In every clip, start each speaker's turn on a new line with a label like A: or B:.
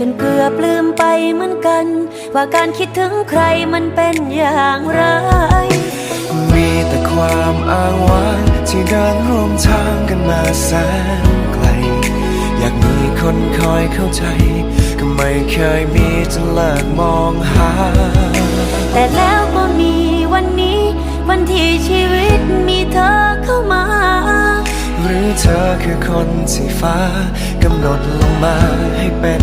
A: จนเกือบลืมไปเหมือนกัน ว่าการคิดถึงใครมันเป็นอย่างไร
B: มีแต่ความอ้างว้างที่เดินร่วมทางกันมาแสนไกล อยากมีคนคอยเข้าใจ ก็ไม่เคยมีจนเลิกมองหา
A: แต่แล้วก็มีวันนี้ วันที่ชีวิตมีเธอเข้ามา
B: หรือเธอคือคนที่ฟ้ากำหนดลงมาให้เป็น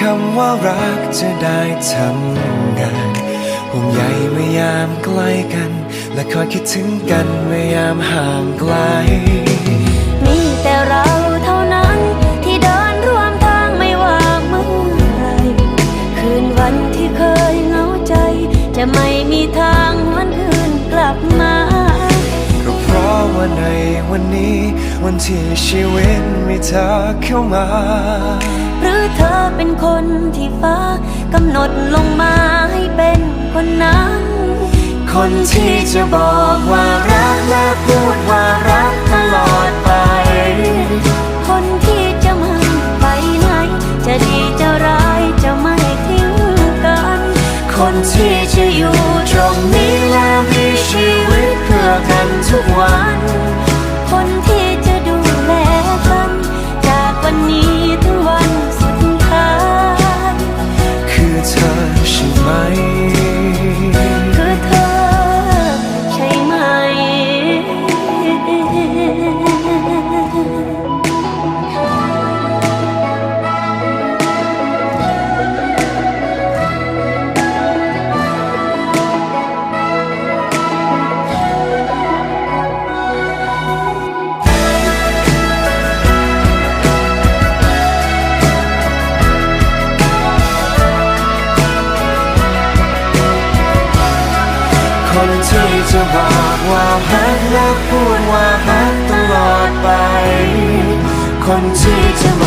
A: คำ
B: ว่ารักจะได้ทำงานห่วงใยเมื่อยามใกล้กัน และคอยคิดถึงกันเมื่อยามห่างไกล
A: มีแต่เราเท่านั้นที่เดินร่วมทางไม่ว่าเมื่อไหรคืนวันที่เคยเหงาใจ จะไม่มีทางหวนคืนกลับมา
B: ก็เพราะว่าในวันนี้ วันที่ชีวิตมีเธอเข้ามา
A: หรือเธอเป็น คนที่ฟ้ากำหนดลงมาให้เป็นคนนั้น
B: คนที่จะบอกว่ารักและพูดว่ารักตลอดไป
A: คนที่จะไม่ไปไหน จะดีจะร้ายจะไม่ทิ้งกัน
B: คนที่จะอยู่ตรงนี้และมีชีวิตเพื่อกันทุกวัน
A: คน
B: คนที่จะบอกว่าฮักและพูดว่าฮักตลอดไป คนที่จะ